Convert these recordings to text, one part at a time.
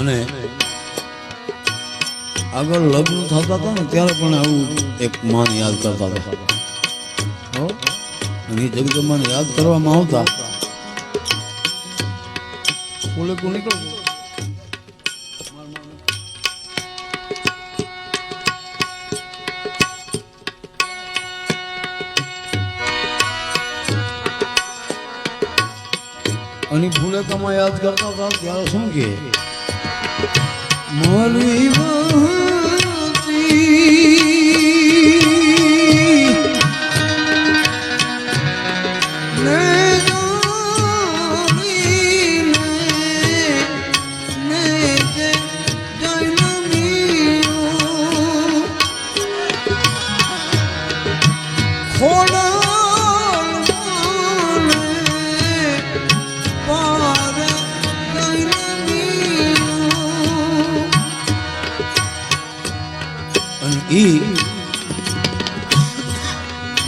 અને આગળ લગ્ન થતા હતા ને ત્યારે પણ આવું એક માન યાદ કરતા હતા. અને એ જગદંબાને યાદ કરવામાં આવતા. બોલે કો નીકળ. અને ભૂલેકામાં યાદ કરતા હતા ત્યારે શું કે? મારી વહતી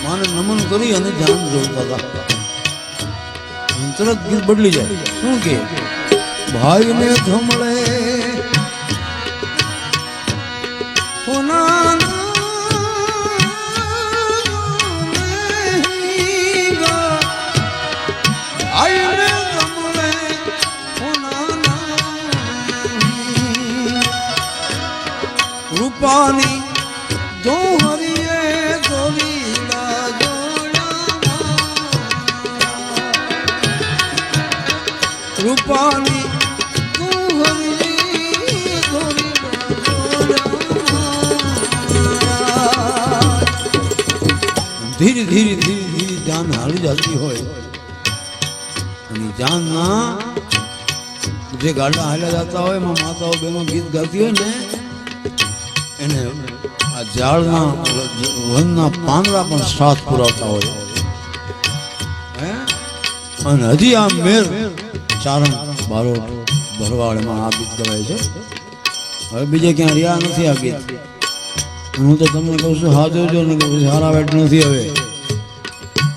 માને નમન કરી અને ધ્યાન જોતા હતા. અને તરત ગીત બદલી જાય. શું કે? ભાઈને થમળે આઈને રૂપાની દોહરીએ રૂપાની ધીરે ધીરે ધીરે ધીરે જાન હાલી જતી હોય અને જાનના જે ગાડા હાલ્યા જતા હોય એમાં માતાઓ બહેનો ગીત ગાતી હોય ને એને આ ઝાડના વનના પાંદડા પણ સાથ પુરાવતા હોય હે? અને હજી આ મેર ચારણ બારોટ ભરવાડમાં આ ગીત ગવાય છે. હવે બીજે ક્યાં રહ્યા નથી આ ગીત. હું તો તમને કહું છું, હા જોજો ને કહું સારા વેટ નથી હવે.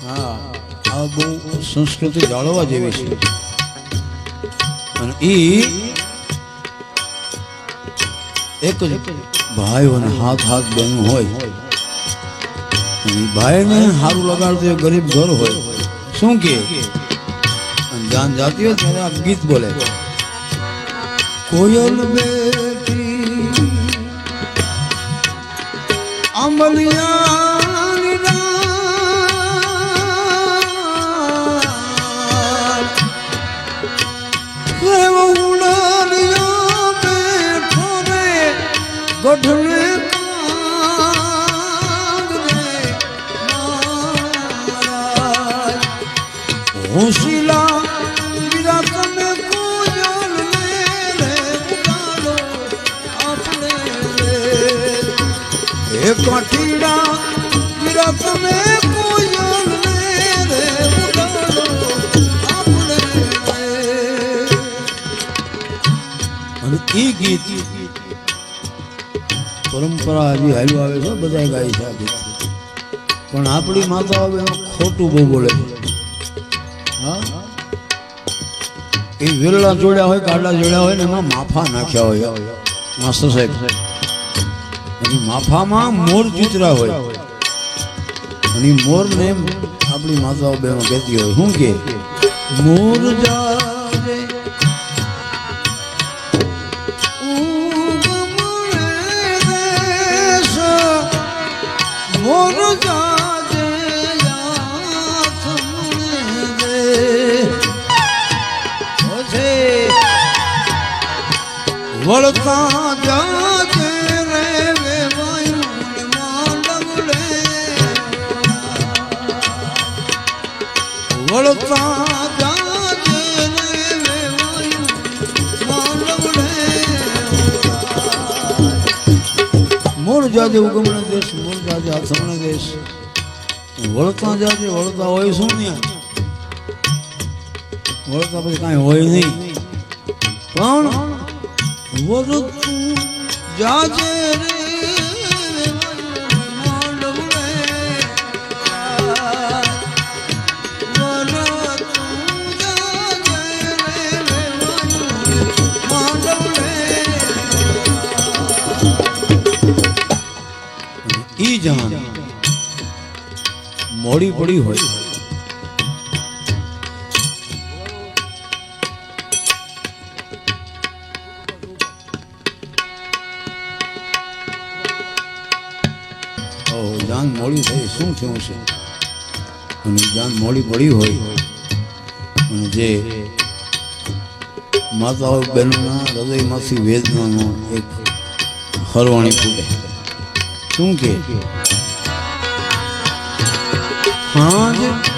હા, આ બહુ સંસ્કૃતિ જાળવવા જેવી છે. અને એ એક જ ભાઈઓને હાથ હાથ બેન હોય. ભાઈને સારું લગાડતું ગરીબ ઘર હોય. શું કે? અને જાન જાતી હોય ત્યારે આ ગીત બોલે કોયલ બેઠી અમલિયા ગઢને કાંગ રે મહારાજ અને એ ગીત પરંપરા હજી હાલ્યું આવે છે બધા ગાય છે આ ગીત. પણ આપણી માતા હવે ખોટું બહુ બોલે હા? એ વેરડા જોડ્યા હોય, ગાડા જોડ્યા હોય ને, એમાં માફા નાખ્યા હોય. માસ્ટર સાહેબ. અને માફામાં મોર ચિતરા હોય. અને મોર મોરને આપણી માતાઓ બહેનો કહેતી હોય. શું કે? મોર જા વળતા જાજે ઉગમણે દેશ મૂળ જાજે આથમણે દેશ. વળતા જાજે વળતા હોય શું ત્યાં વળતા પછી કાંઈ હોય નહીં. પણ વળતું જાજે રે. મોડી પડી હોય. જાન મોડી થઈ. શું થયું છે? અને જાન મોડી પડી હોય. અને જે માતાઓ બહેનોના હૃદયમાંથી વેદનાનો એક હરવાણી ફૂટે. શું કે હા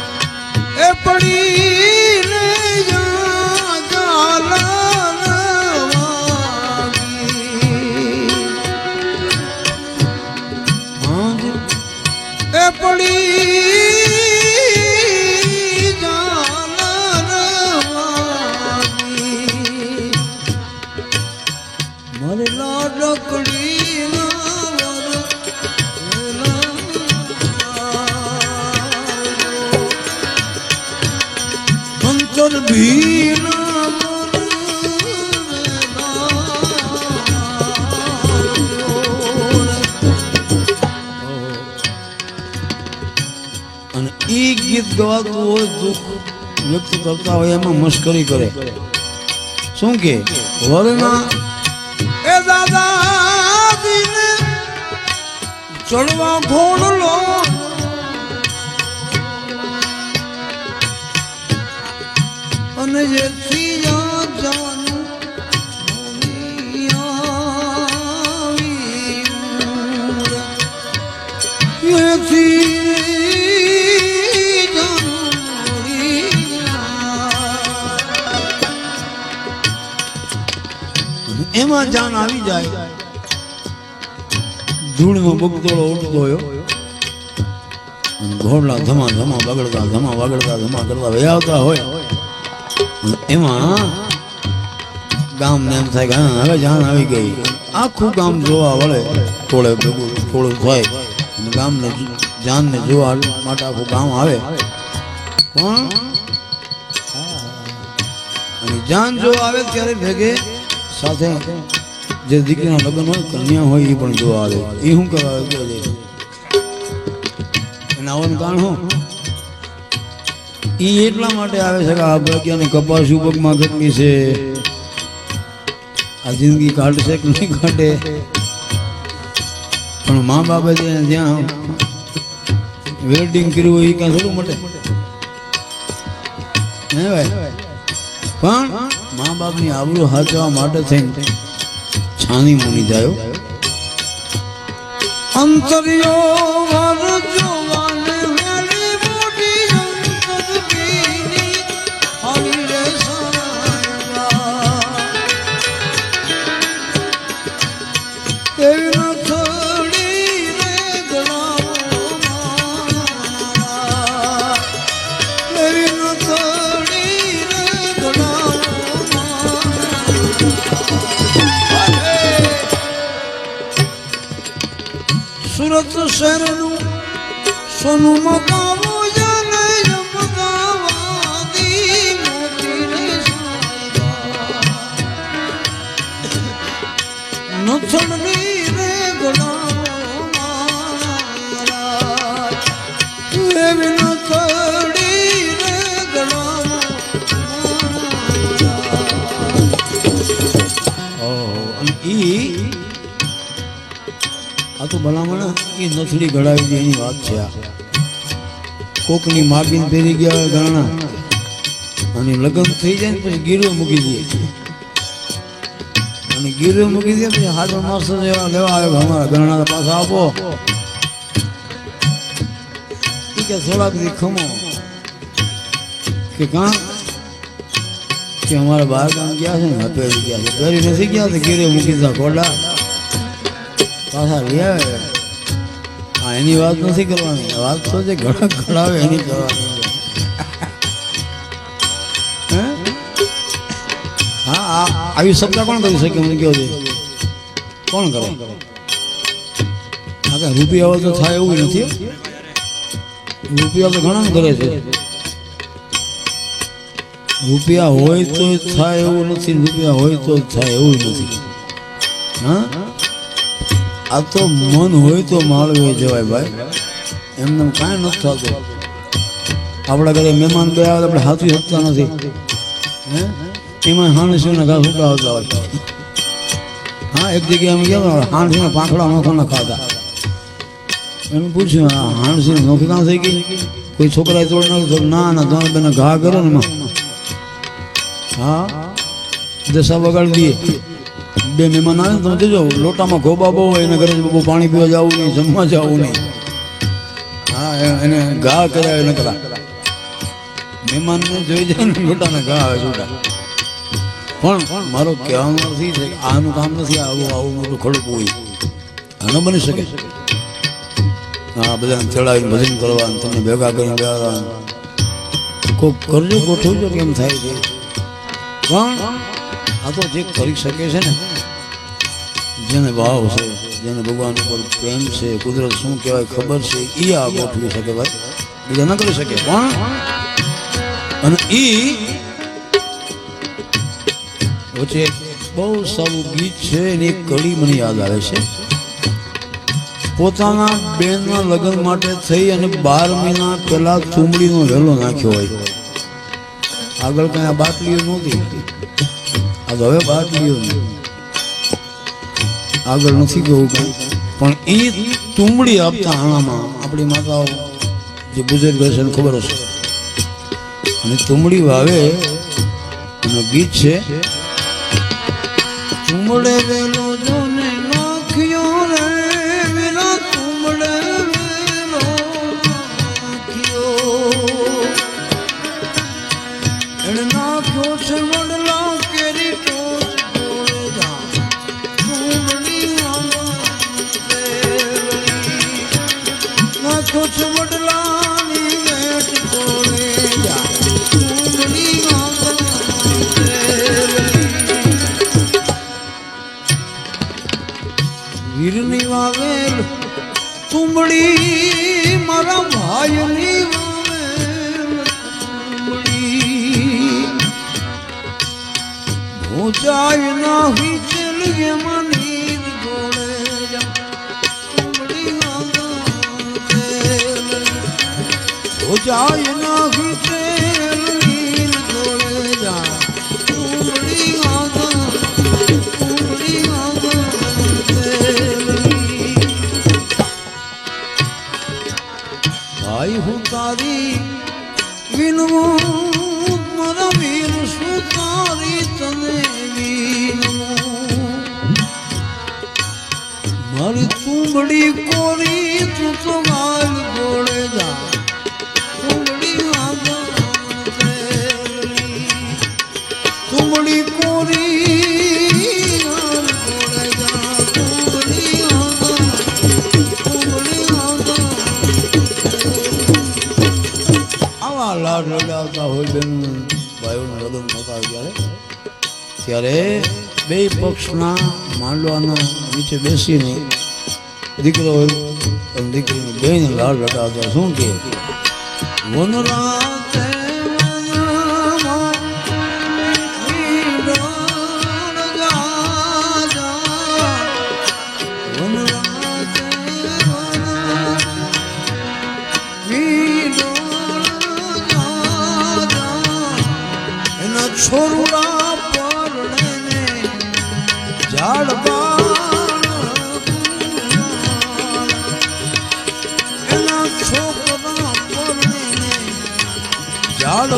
ઈ ગીત ગવાતું હોય દુઃખ વ્યક્ત કરતા હોય એમાં મશ્કરી કરે. શું કે? વરના એ દાદા ચડવા ઘોડલો એમાં જાન આવી જાય. ધૂળમાં બગદોળો ઉઠતો હોય. ઘોડલા ધમા ધમા બગડતા ધમા બગડતા ધમા કરતા વહી આવતા હોય. એમાં ગામ ને એમ થાય કે હવે જાન આવી ગઈ. આખું ગામ જોવા વળે થોડે ભેગું થોડું થાય. અને ગામને જાનને જોવા માટે આખું ગામ આવે. પણ જાન જોવા આવે ત્યારે ભેગે, સાથે જે દીકરીના લગ્ન હોય, કન્યા હોય એ પણ જોવા આવે. એ શું કરવા એના આવવાનું કારણ? શું એ એટલા માટે આવે છે કે આ પ્રજ્ઞાની કપાસ ઉપકમાં કેટલી છે. આ જિંદગી કાઢશે કે નહીં કાઢે? પણ મા બાપે જ્યાં વેલ્ડિંગ કર્યું હોય એ ક્યાં થોડું મટે? હે ભાઈ? પણ મા બાપની આબરૂ હાચવા માટે થઈને છાની મુની જાય. અંતરિયો સુરત શહેરનું સોનું મકાવું. નથણની રે મારા. એવી નથડી રે ગણાવો મારા. ઈ આ તો ભલામણ એ નથડી ઘડાવી દે એની વાત છે આ. કોકની માગીને પહેરી ગયા હોય ઘણા અને લગ્ન થઈ જાય ને પછી ગીરવે મૂકી દે. અને ગીરવે મૂકી દે પછી હાજર માસ્ટર જેવા લેવા આવે અમારા ઘરણા પાછા આપો. કે થોડાક દી ખમો કે કાં? કે અમારા બહાર ગામ ગયા છે ને હા, ગયા છે. પહેરી નથી ગયા તો ગીરે મૂકી દીધા કોડા પાછા લઈ આવે. હા, એની વાત નથી કરવાની. વાત તો જે ઘણા ઘડાવે એની કરવાની. હે? આ- આવી શબ્દ કોણ કરી શકે, મને કહો છે કોણ કરે? હા રૂપિયા તો થાય એવું નથી. રૂપિયા તો ઘણા કરે છે. રૂપિયા હોય તો થાય એવું નથી, રૂપિયા હોય તો થાય એવું નથી. હા? આ તો મન હોય તો માળવે જવાય ભાઈ. એમને કાંઈ નથી થતું. આપણા ઘરે મહેમાન બે આવે તો આપણે હાથવી શકતા નથી. હે? એમાં હાણસીના ઘા સુકા આવતા હોય. હા, એક જગ્યાએ અમે ગયા હાણસીના પાંખડા નોખો ન ખાતા. એનું પૂછ્યું, આ હાણસી નોખી કાં થઈ ગઈ? કોઈ છોકરાએ તોડી નાખ્યું? તો ના ના તમે બેને ઘા કરો ને એમાં. હા? દશા વગાડી દઈએ. બે મહેમાન આવે તમે જોજો લોટામાં ઘોબા બહુ એને ઘરે બહુ પાણી પીવા જવું નહીં, જમવા જવું નહીં. હા એને ઘા કર્યા એને કરા મહેમાનને જોઈ જાય ને, લોટાને ઘા આવે છૂટા. પણ પણ મારો કહેવાનો નથી છે આનું કામ નથી, આવું આવું મોટું ખડકું હોય. આ ન બની શકે. હા, બધાને ચડાવીને ભજન કરવાનું, તમને ભેગા કરીને બેવાનું કોક કરજો ગોઠવજો કેમ થાય છે. પણ આ તો જે કરી શકે છે ને જેને ભાવ છે, જેને ભગવાન ઉપર પ્રેમ છે, કુદરત શું કહેવાય, ખબર છે એ આ ગોઠવી શકે ભાઈ. બીજા ન કરી શકે, પણ અને એ વચ્ચે બહુ સારું ગીત છે એની કડી મને યાદ આવે છે. પોતાના બેનના લગ્ન માટે થઈ અને બાર મહિના પહેલા ચૂમડીનો વેલો નાખ્યો હોય. આગળ કઈ આ બાટલીઓ નહોતી. આ હવે બાટલીઓ છે. આગળ નથી ગયું પણ એ તુંબડી આપતા હાણામાં આપણી માતાઓ જે બુઝુર્ગ હશે એને ખબર હશે. અને તુંબડી વાવે એનું ગીત છે તુંબડે ભોજાય નાહી ચલીએ મનીર જોડે જા તુંબડી વાવેલ ભોજાય નાહી ચલીએ જોડે જા. તુંબડી વાવેલ તુંબડી વાવેલ ભાઈ હું તારી વિનવું લાડ લડાવતા હોય બેન. ભાઈઓનું થતા હોય ત્યારે ત્યારે પક્ષના માંડવાના નીચે બેસીને દીકરો હોય બેન લાડ લડાવતા શું કે? વનરાતે છોકરા પરણે ઝાડ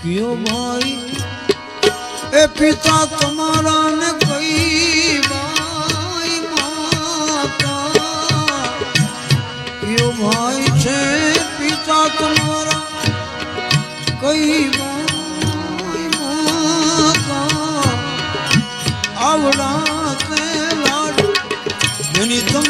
કયો ભાઈ એ પિતા તમારા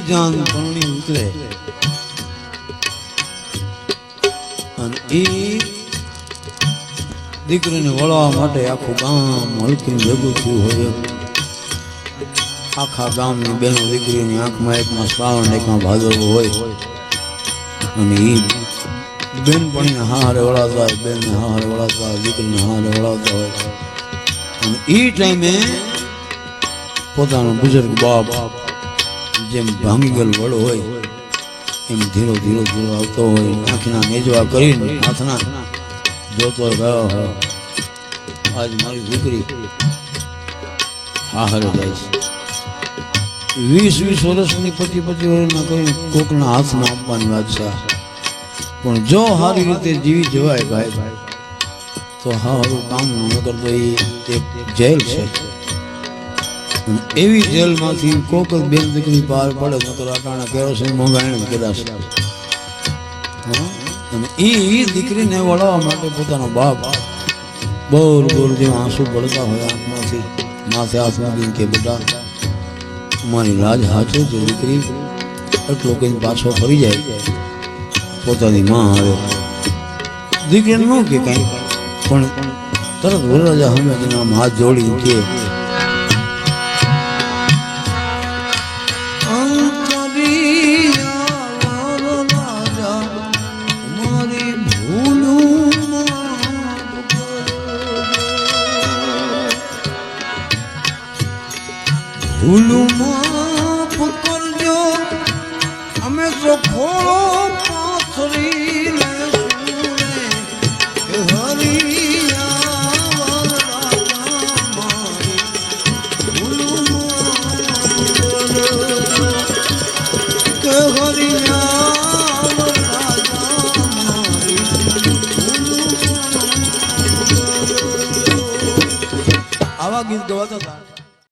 જાન પરણી ઉતરે. અને એ દીકરીને વળવા માટે આખું ગામ હલકી ભેગું થયું હોય આખા ગામની બહેનો દીકરીની આંખમાં એકમાં શ્રાવણ, એકમાં ભાદરવો હોય. અને એ બેનપણીને હારે વળાવતા હોય, બેનને હારે વળાવતા હોય, દીકરીને હારે વળાવતા હોય. અને એ ટાઈમે પોતાનો બુઝુર્ગ બાપ જેમ ભાંગી ગયેલ વડો હોય, એમ ધીરો ધીરો ધીરો આવતો હોય, આંખના નેજવા કરીને હાથના જોતો ગયો આજ મારી દીકરી હારે જાય છે. વીસ વીસ વર્ષની પતિ પતિ વર્ષના કરીને કોકના હાથમાં આપવાની વાત છે. પણ જો સારી રીતે જીવી જવાય ભાઈ, તો સારું કામ ન કરતો એ જેલ છે. એવી જેલમાંથી કોક જ બેન દીકરી બહાર પડે નકર અટાણા કેરોસીન મંગાવીને કદાચ? અને એ દીકરીને વળાવવા માટે પોતાનો બાપ બોલ બોલ જેવા આંસુ પડતા હોય આંખમાંથી. માથે હાથ મૂકીને કે, બેટા મારી રાજ હાચો છે દીકરી એટલો કઈ પાછો ફરી જાય. પોતાની માં આવે. દીકરીને ન કે કઈ પણ તરત વરરાજા હમે તેના હાથ જોડી કે કરજો. પુતલ્યો અમે તો ખોળો પાથરીને